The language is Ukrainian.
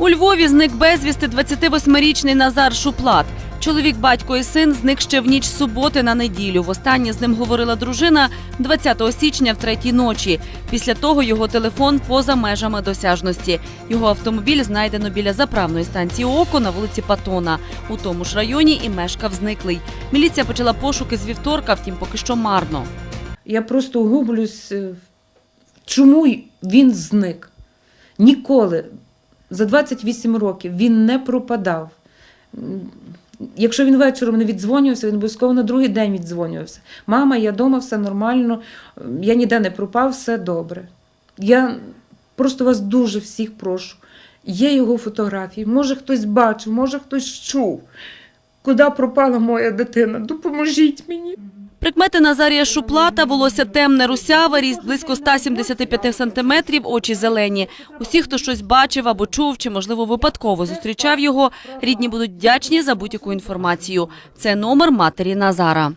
У Львові зник безвісти 28-річний Назар Шуплат. Чоловік, батько і син зник ще в ніч суботи на неділю. Востаннє з ним говорила дружина 20 січня в третій ночі. Після того його телефон поза межами досяжності. Його автомобіль знайдено біля заправної станції Око на вулиці Патона. У тому ж районі і мешкав зниклий. Міліція почала пошуки з вівторка, втім поки що марно. Я просто гублюсь, е, чому він зник. Ніколи за 28 років він не пропадав. Якщо він вечором не віддзвонювався, він обов'язково на другий день віддзвонювався. Мама, я вдома, все нормально, я ніде не пропав, все добре. Я просто вас дуже всіх прошу. Є його фотографії, може хтось бачив, може хтось чув. Куди пропала моя дитина? Допоможіть мені. Прикмети Назарія Шуплата, волосся темне, русяве, ріст близько 175 сантиметрів, очі зелені. Усі, хто щось бачив або чув, чи, можливо, випадково зустрічав його, рідні будуть вдячні за будь-яку інформацію. Це номер матері Назара.